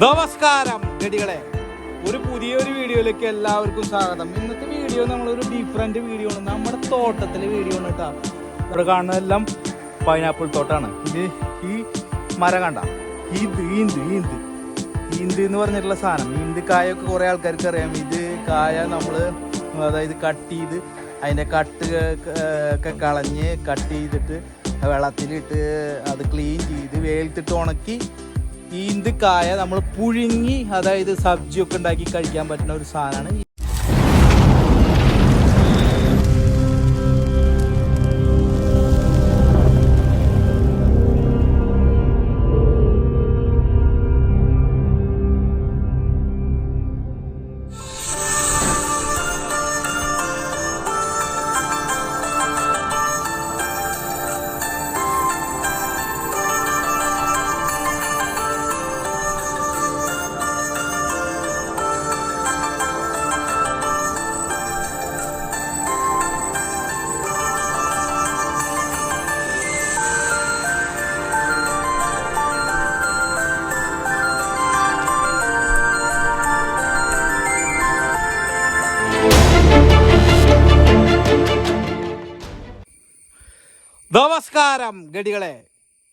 നമസ്കാരം ഗടികളെ ഒരു പുതിയൊരു വീഡിയോയിലേക്ക് എല്ലാവർക്കും സ്വാഗതം. ഇന്നത്തെ വീഡിയോ നമ്മളൊരു ഡിഫറെന്റ് വീഡിയോ ആണ്. നമ്മുടെ തോട്ടത്തിലെ വീഡിയോ ആണ് കേട്ടോ. ഇവിടെ കാണുന്നതെല്ലാം പൈനാപ്പിൾ തോട്ടാണ്. ഇത് ഈ മരം കണ്ട. ഈന്ത് ഈന്ത് ഈന്ത്. ഈന്ത് എന്ന് പറഞ്ഞിട്ടുള്ള സാധനം. ഈന്ത് കായൊക്കെ കുറേ ആൾക്കാർക്ക് അറിയാം. ഇത് കായ നമ്മൾ അതായത് കട്ട് ചെയ്ത് അതിന്റെ കട്ട് ഒക്കെ കളഞ്ഞ് കട്ട് ചെയ്തിട്ട് വെള്ളത്തിലിട്ട് അത് ക്ലീൻ ചെയ്ത് വെയിലത്തിട്ട് ഉണക്കി ഈന്ത് കായ നമ്മൾ പുഴുങ്ങി അതായത് സബ്ജിയൊക്കെ ഉണ്ടാക്കി കഴിക്കാൻ പറ്റുന്ന ഒരു സാധനമാണ്. നമസ്കാരം ഗടികളെ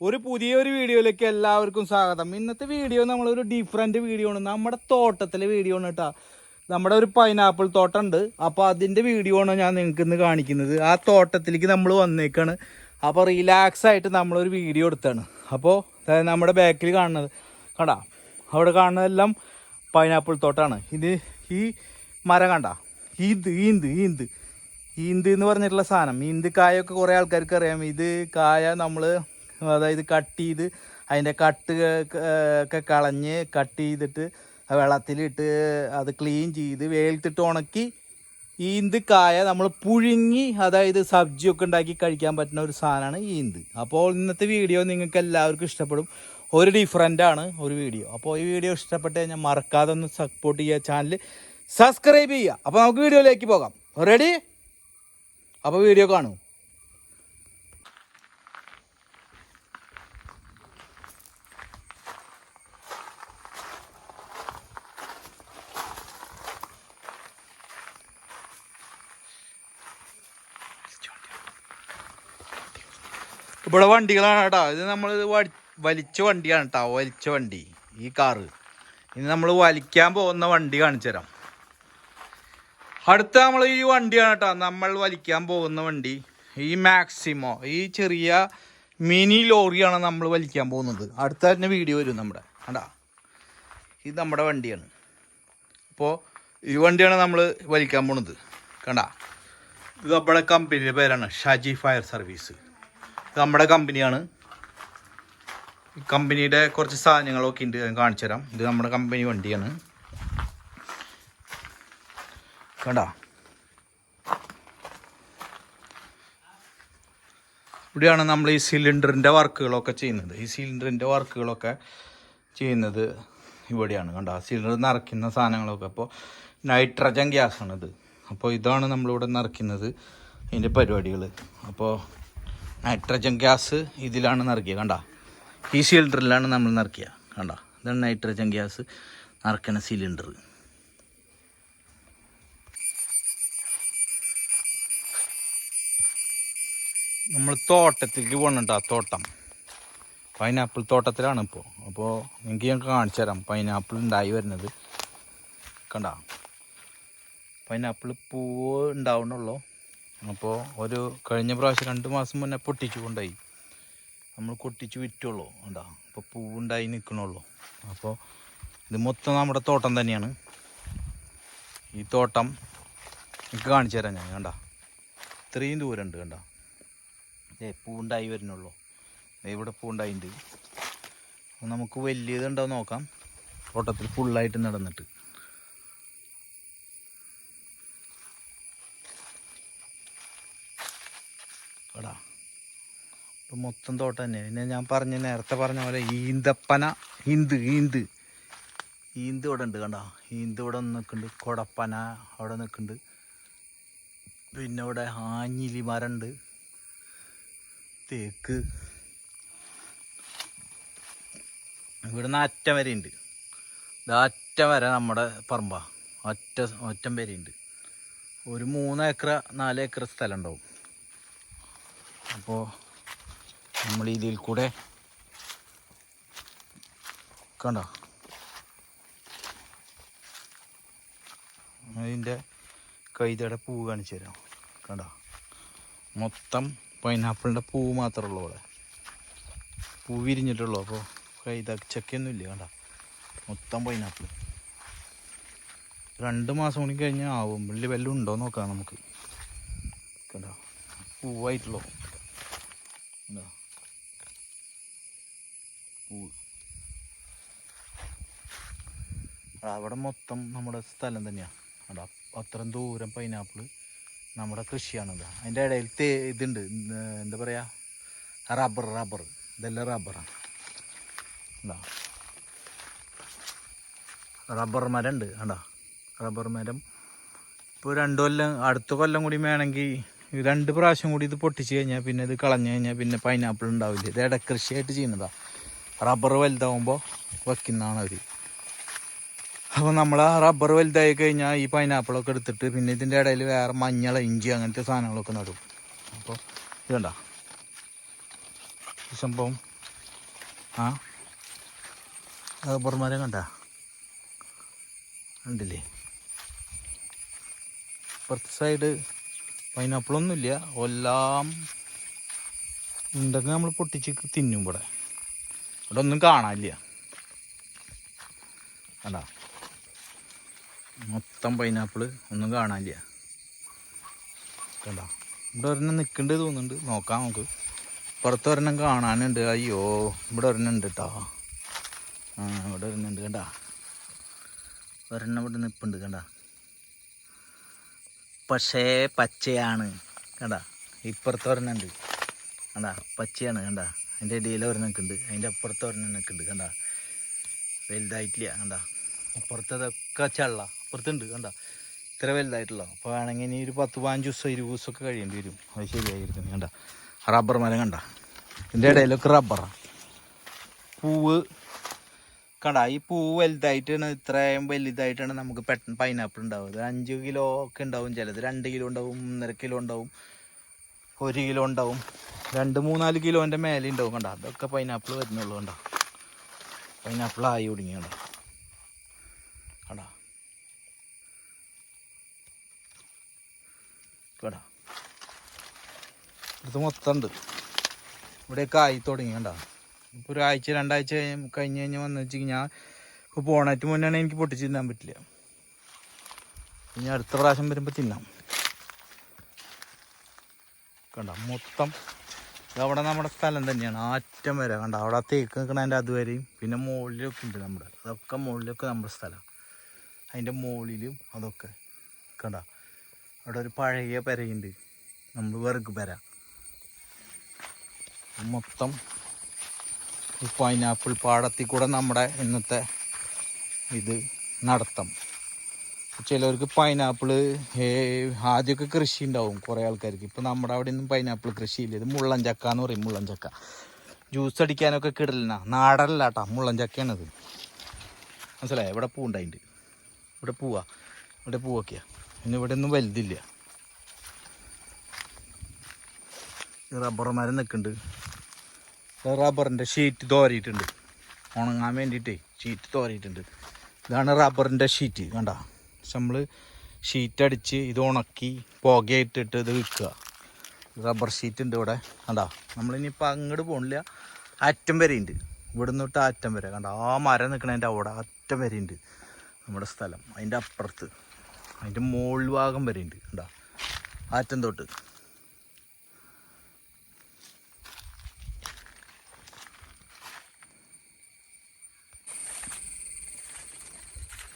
ഒരു പുതിയൊരു വീഡിയോയിലേക്ക് എല്ലാവർക്കും സ്വാഗതം. ഇന്നത്തെ വീഡിയോ നമ്മളൊരു ഡിഫറെന്റ് വീഡിയോ ആണ്. നമ്മുടെ തോട്ടത്തിലെ വീഡിയോ ആണ് കേട്ടോ നമ്മുടെ ഒരു പൈനാപ്പിൾ തോട്ടം ഉണ്ട് അപ്പോൾ അതിന്റെ വീഡിയോ ആണ് ഞാൻ നിങ്ങൾക്ക് ഇന്ന് കാണിക്കുന്നത്. ആ തോട്ടത്തിലേക്ക് നമ്മൾ വന്നേക്കാണ്. അപ്പോൾ റിലാക്സ് ആയിട്ട് നമ്മളൊരു വീഡിയോ എടുത്താണ്. അപ്പോൾ നമ്മുടെ ബാക്കിൽ കാണുന്നത്. കണ്ടാ? അവിടെ കാണുന്നതെല്ലാം പൈനാപ്പിൾ തോട്ടമാണ് ഇത് ഈ മരം കണ്ട? ഈന്ത് ഈന്ത് ഈന്ത് ഈന്ത് എന്ന് പറഞ്ഞിട്ടുള്ള സാധനം. ഈന്ത് കായൊക്കെ കുറേ ആൾക്കാർക്ക് അറിയാം. ഇത് കായ നമ്മൾ അതായത് കട്ട് ചെയ്ത് അതിന്റെ കട്ട് ഒക്കെ കളഞ്ഞ് കട്ട് ചെയ്തിട്ട് വെള്ളത്തിലിട്ട് അത് ക്ലീൻ ചെയ്ത് വെയിലത്തിട്ട് ഉണക്കി ഈന്ത് കായ നമ്മൾ പുഴുങ്ങി അതായത് സബ്ജിയൊക്കെ ഉണ്ടാക്കി കഴിക്കാൻ പറ്റുന്ന ഒരു സാധനമാണ് ഈന്ത്. അപ്പോൾ ഇന്നത്തെ വീഡിയോ നിങ്ങൾക്ക് എല്ലാവർക്കും ഇഷ്ടപ്പെടും. ഒരു ഡിഫറെന്റ് ആണ് ഒരു വീഡിയോ. അപ്പോൾ ഈ വീഡിയോ ഇഷ്ടപ്പെട്ട് കഴിഞ്ഞാൽ മറക്കാതെ ഒന്ന് സപ്പോർട്ട് ചെയ്യുക ചാനൽ സബ്സ്ക്രൈബ് ചെയ്യുക. അപ്പോൾ നമുക്ക് വീഡിയോയിലേക്ക് പോകാം. റെഡി അപ്പോൾ വീഡിയോ കാണൂ. ഇവിടെ വണ്ടികളാണ് കേട്ടോ. ഇത് നമ്മൾ വലിച്ച വണ്ടിയാണ് കേട്ടോ. വലിച്ച വണ്ടി. ഈ കാറ് ഇനി നമ്മൾ വലിക്കാൻ പോകുന്ന വണ്ടി കാണിച്ചു തരാം അടുത്ത നമ്മൾ ഈ വണ്ടിയാണ് കേട്ടോ. നമ്മൾ വലിക്കാൻ പോകുന്ന വണ്ടി. ഈ മാക്സിമോ ഈ ചെറിയ മിനി ലോറിയാണ് നമ്മൾ വലിക്കാൻ പോകുന്നത്. അടുത്ത തന്നെ വീഡിയോ വരും നമ്മുടെ. കണ്ടാ? ഇത് നമ്മുടെ വണ്ടിയാണ്. അപ്പോൾ ഈ വണ്ടിയാണ് നമ്മൾ വലിക്കാൻ പോകുന്നത് കണ്ടാ? ഇത് നമ്മുടെ കമ്പനിയുടെ പേരാണ് ഷാജി ഫയർ സർവീസ്. ഇത് നമ്മുടെ കമ്പനിയാണ് കമ്പനിയുടെ കുറച്ച് സാധനങ്ങളൊക്കെ ഉണ്ട് കാണിച്ചു തരാം ഇത് നമ്മുടെ കമ്പനി വണ്ടിയാണ്. കണ്ടാ? ഇവിടെയാണ് നമ്മൾ ഈ സിലിണ്ടറിന്റെ വർക്കുകളൊക്കെ ചെയ്യുന്നത്. ഈ സിലിണ്ടറിന്റെ വർക്കുകളൊക്കെ ചെയ്യുന്നത് ഇവിടെയാണ് കണ്ടോ? സിലിണ്ടർ നിറയ്ക്കുന്ന സാധനങ്ങളൊക്കെ. അപ്പോൾ നൈട്രജൻ ഗ്യാസാണിത്. അപ്പോൾ ഇതാണ് നമ്മളിവിടെ നിറയ്ക്കുന്നത്. ഇതിന്റെ പരിപാടികൾ. അപ്പോൾ നൈട്രജൻ ഗ്യാസ് ഇതിലാണ് നിറയ്ക്കുക കണ്ട? ഈ സിലിണ്ടറിലാണ് നമ്മൾ നിറയ്ക്കുക കണ്ട? ഇതാണ് നൈട്രജൻ ഗ്യാസ് നിറയ്ക്കുന്ന സിലിണ്ടർ. നമ്മൾ തോട്ടത്തിലേക്ക് പോകണുണ്ട് ആ തോട്ടം. പൈനാപ്പിൾ തോട്ടത്തിലാണ് ഇപ്പോൾ അപ്പോൾ എനിക്ക് ഞാൻ കാണിച്ചു തരാം. പൈനാപ്പിൾ ഉണ്ടായി വരുന്നത്. കണ്ട? പൈനാപ്പിൾ പൂവ് ഉണ്ടാവണുള്ളൂ അപ്പോൾ ഒരു കഴിഞ്ഞ പ്രാവശ്യം രണ്ട് മാസം മുന്നേ പൊട്ടിച്ചു കൊണ്ടായി നമ്മൾ കൊട്ടിച്ച് വിറ്റുള്ളൂ. ഉണ്ടാ അപ്പോൾ പൂവുണ്ടായി നിൽക്കണുള്ളൂ. അപ്പോൾ ഇത് മൊത്തം നമ്മുടെ തോട്ടം തന്നെയാണ്. ഈ തോട്ടം എനിക്ക് കാണിച്ചു തരാം ഞാൻ. കണ്ട? ഇത്രയും ദൂരമുണ്ട്. കണ്ട? ഏ പൂണ്ടായി വരുന്നുള്ളൂ. ഇവിടെ പൂണ്ടായിട്ടുണ്ട് നമുക്ക് വലിയതുണ്ടോ നോക്കാം. തോട്ടത്തിൽ ഫുള്ളായിട്ട് നടന്നിട്ട്. മൊത്തം തോട്ടം തന്നെ. പിന്നെ ഞാൻ പറഞ്ഞ നേരത്തെ പറഞ്ഞ പോലെ ഈന്തപ്പന ഈന്ത് ഈന്ത് ഈന്ത് ഇവിടെ ഉണ്ട് കണ്ടോ? ഈന്ത് ഇവിടെ നിൽക്കുന്നുണ്ട്. കൊടപ്പന അവിടെ നിൽക്കുന്നുണ്ട്. പിന്നെ ഇവിടെ ആഞ്ഞിലി മരമുണ്ട് തേക്ക് ഇവിടുന്ന് അറ്റം വരെ ഉണ്ട് ഒറ്റ വരെ നമ്മുടെ പറമ്പ ഒറ്റ ഒറ്റം വരെയുണ്ട് ഒരു മൂന്ന് ഏക്കർ നാല് ഏക്കർ സ്ഥലം ഉണ്ടാവും അപ്പോൾ നമ്മൾ ഇതിൽ കൂടെ കണ്ടോ? അതിന്റെ കൈതയുടെ പൂവ് കാണിച്ചു തരാം. കണ്ടോ? മൊത്തം പൈനാപ്പിളിന്റെ പൂ മാത്രമേ ഉള്ളൂ ഇവിടെ. പൂ വിരിഞ്ഞിട്ടുള്ളൂ. അപ്പോൾ കൈത ചക്കയൊന്നും ഇല്ല കണ്ട? മൊത്തം പൈനാപ്പിൾ രണ്ട് മാസം കൂടി കഴിഞ്ഞാൽ ആവും. വലിയ വല്ലതും ഉണ്ടോ നോക്കാം നമുക്ക്. കണ്ടോ? പൂവായിട്ടുള്ളൂ. അവിടെ മൊത്തം നമ്മുടെ സ്ഥലം തന്നെയാണ് അവിടെ അത്രയും ദൂരം പൈനാപ്പിൾ നമ്മുടെ കൃഷിയാണത്. അതിന്റെ ഇടയിൽ തേ ഇതുണ്ട്. എന്താ പറയുക റബ്ബർ റബ്ബർ. ഇതെല്ലാം റബ്ബറാണ്. എന്താ റബ്ബർ മരം ഉണ്ട് കണ്ടോ? റബ്ബർ മരം. ഇപ്പോൾ രണ്ട് കൊല്ലം അടുത്ത കൊല്ലം കൂടി വേണമെങ്കിൽ രണ്ട് പ്രാവശ്യം കൂടി ഇത് പൊട്ടിച്ച് കഴിഞ്ഞാൽ പിന്നെ ഇത് കളഞ്ഞു കഴിഞ്ഞാൽ പിന്നെ പൈനാപ്പിൾ ഉണ്ടാവില്ല. ഇത് ഇടക്കൃഷിയായിട്ട് ചെയ്യുന്നതാണ് റബ്ബർ വലുതാവുമ്പോൾ വെക്കുന്നതാണ് അവർ അപ്പോൾ നമ്മൾ ആ റബ്ബർ വലുതായി കഴിഞ്ഞാൽ ഈ പൈനാപ്പിളൊക്കെ എടുത്തിട്ട് പിന്നെ ഇതിന്റെ ഇടയിൽ വേറെ മഞ്ഞൾ ഇഞ്ചി അങ്ങനത്തെ സാധനങ്ങളൊക്കെ നടും. അപ്പോൾ ഇതുണ്ട ഈ സംഭവം. ആ? റബ്ബർ മരം കണ്ട? കണ്ടില്ലേ? പുറത്ത് സൈഡ് പൈനാപ്പിളൊന്നുമില്ല എല്ലാം ഉണ്ടെങ്കിൽ നമ്മൾ പൊട്ടിച്ച് തിന്നും ഇവിടെ. ഇവിടെ ഒന്നും കാണാനില്ല. കണ്ടാ? മൊത്തം പൈനാപ്പിൾ ഒന്നും കാണാനില്ല. കണ്ട? ഇവിടെ ഒരെണ്ണം നിൽക്കുന്നുണ്ട് തോന്നുന്നുണ്ട്. നോക്കാം നമുക്ക്. പുറത്ത് ഒരെണ്ണം കാണാനുണ്ട്. അയ്യോ ഇവിടെ ഒരെണ്ണം ഉണ്ട് കേട്ടോ ആ ഇവിടെ ഒരെണ്ണം ഉണ്ട് കണ്ട? ഒരെണ്ണം ഇവിടെ നിൽപ്പുണ്ട് കണ്ട? പക്ഷേ പച്ചയാണ് കണ്ട? ഇപ്പുറത്ത് ഒരെണ്ണം ഉണ്ട്. കണ്ട? പച്ചയാണ് കണ്ട? അതിന്റെ ഇടയിൽ ഒരെണ്ണം നിൽക്കുന്നുണ്ട്. അതിന്റെ അപ്പുറത്ത് ഒരെണ്ണം നിൽക്കുന്നുണ്ട് കണ്ട? വലുതായിട്ടില്ല കണ്ട? അപ്പുറത്തതൊക്കെ ചള്ള. അപ്പുറത്തുണ്ട് കണ്ട? ഇത്ര വലുതായിട്ടുള്ള അപ്പോൾ വേണമെങ്കിൽ ഇനി ഒരു പത്ത് പതിനഞ്ച് ദിവസം ഇരുപത് ദിവസമൊക്കെ കഴിയേണ്ടി വരും. അത് ശരിയായിരിക്കും കണ്ട? റബ്ബർ മരം കണ്ട? ഇതിന്റെ ഇടയിലൊക്കെ റബ്ബറാണ് പൂവ് കണ്ട? ഈ പൂവ് വലുതായിട്ടാണ് ഇത്രയും വലുതായിട്ടാണ് നമുക്ക് പെട്ടെന്ന് പൈനാപ്പിൾ ഉണ്ടാവുക. അഞ്ച് കിലോ ഒക്കെ ഉണ്ടാവും ചിലത്. രണ്ട് കിലോ ഉണ്ടാവും ഒന്നര കിലോ ഉണ്ടാവും ഒരു കിലോ ഉണ്ടാവും രണ്ട് മൂന്നാൽ കിലോന്റെ മേലെ ഉണ്ടാവും കണ്ട? അതൊക്കെ പൈനാപ്പിൾ വരുന്നുള്ളൂ കണ്ട? പൈനാപ്പിൾ ആയി തുടങ്ങി കണ്ട? കണ്ട? കട. ഇത് മൊത്തം ഉണ്ട് ഇവിടെയൊക്കെ ആയി തുടങ്ങി കണ്ട? ഇപ്പോൾ ഒരാഴ്ച രണ്ടാഴ്ച കഴിഞ്ഞ് കഴിഞ്ഞ് വന്നു വെച്ച് ഞാൻ ഇപ്പോൾ പോണായിട്ട് മുന്നാണ് എനിക്ക് പൊട്ടിച്ച് തിന്നാൻ പറ്റില്ല. ഇനി അടുത്ത പ്രാവശ്യം വരുമ്പോൾ തിന്നാം. കണ്ട? മൊത്തം അവിടെ നമ്മുടെ സ്ഥലം തന്നെയാണ്. ആറ്റം വരെ കണ്ട? അവിടെ തേക്ക് നിൽക്കണതിന്റെ അതുവരെയും പിന്നെ മുകളിലൊക്കെ ഉണ്ട് നമ്മുടെ. അതൊക്കെ മുകളിലൊക്കെ നമ്മുടെ സ്ഥലം. അതിന്റെ മുകളിലും അതൊക്കെ. കണ്ട? അവിടെ ഒരു പഴയ പെരയുണ്ട്. നമ്മൾ വെറുക്ക് പെര. മൊത്തം പൈനാപ്പിൾ പാടത്തിൽ കൂടെ നമ്മുടെ ഇന്നത്തെ ഇത് നടത്തം. ചിലവർക്ക് പൈനാപ്പിൾ ആദ്യമൊക്കെ കൃഷി ഉണ്ടാവും കുറേ ആൾക്കാർക്ക്. ഇപ്പം നമ്മുടെ അവിടെ ഒന്നും പൈനാപ്പിൾ കൃഷിയില്ല. ഇത് മുള്ളൻ ചക്ക എന്ന് പറയും മുള്ളൻ ചക്ക. ജ്യൂസ് അടിക്കാനൊക്കെ കിടലന. നാടല്ല കേട്ടോ മുള്ളൻ ചക്കയാണത്. മനസ്സിലായോ? ഇവിടെ പൂ ഉണ്ടായിട്ടുണ്ട് ഇവിടെ പൂവാ. ഇവിടെ പൂവൊക്കെയാ. പിന്നെ ഇവിടെ ഒന്നും വലുതില്ല. റബ്ബർ മരം നിൽക്കുന്നുണ്ട്. റബ്ബറിന്റെ ഷീറ്റ് തോരിയിട്ടുണ്ട്. ഉണങ്ങാൻ വേണ്ടിയിട്ടേ ഷീറ്റ് തോരിയിട്ടുണ്ട്. ഇതാണ് റബ്ബറിന്റെ ഷീറ്റ് കണ്ട? നമ്മൾ ഷീറ്റ് അടിച്ച് ഇത് ഉണക്കി പുകയിട്ടിട്ട് ഇത് വിൽക്കുക റബ്ബർ ഷീറ്റ് ഉണ്ട് ഇവിടെ കണ്ടാ? നമ്മളിനിയിപ്പോൾ അങ്ങോട്ട് പോകണില്ല അറ്റം ഉണ്ട് ഇവിടെ നിന്നിട്ട് അറ്റം വരെ കണ്ട? ആ മരം നിൽക്കണതിന്റെ അവിടെ അറ്റം ഉണ്ട് നമ്മുടെ സ്ഥലം അതിന്റെ അപ്പുറത്ത്. അതിന്റെ മോൾ ഭാഗം വരെ ഉണ്ട്. കണ്ടാ? ആറ്റം തൊട്ട്.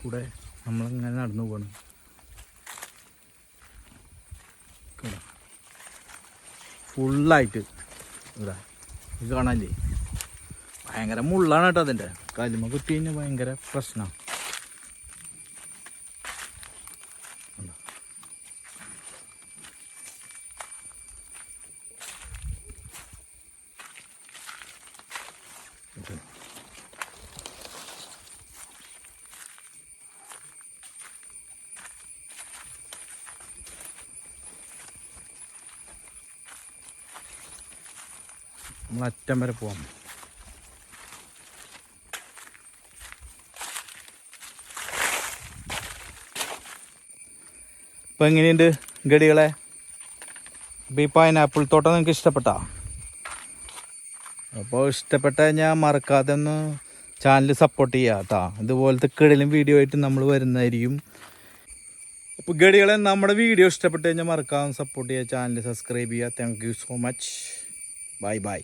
കൂടെ നമ്മളിങ്ങനെ നടന്നു പോകണം ഫുള്ളായിട്ട്. ഇതാ ഇത് കാണാല്ലേ ഭയങ്കര മുള്ളാണ് കേട്ടോ അതിന്റെ കല്ലുമ്മ കുത്തി കഴിഞ്ഞാൽ ഭയങ്കര പ്രശ്നമാണ് നമ്മൾ അറ്റം വരെ പോവാം. ഇപ്പം എങ്ങനെയുണ്ട് ഗടികളെ? ബീ ഈ പൈനാപ്പിൾ തോട്ടം നിങ്ങൾക്ക് ഇഷ്ടപ്പെട്ടാ? അപ്പോൾ ഇഷ്ടപ്പെട്ട ഞാൻ മറക്കാതെ ഒന്ന് ചാനൽ സപ്പോർട്ട് ചെയ്യുക ഇതുപോലത്തെ കിടലും വീഡിയോ ആയിട്ട് നമ്മൾ വരുന്നതായിരിക്കും. അപ്പോൾ ഗടികളെ നമ്മുടെ വീഡിയോ ഇഷ്ടപ്പെട്ട് കഴിഞ്ഞാൽ മറക്കാതെ സപ്പോർട്ട് ചെയ്യുക ചാനൽ സബ്സ്ക്രൈബ് ചെയ്യുക thank you so much bye bye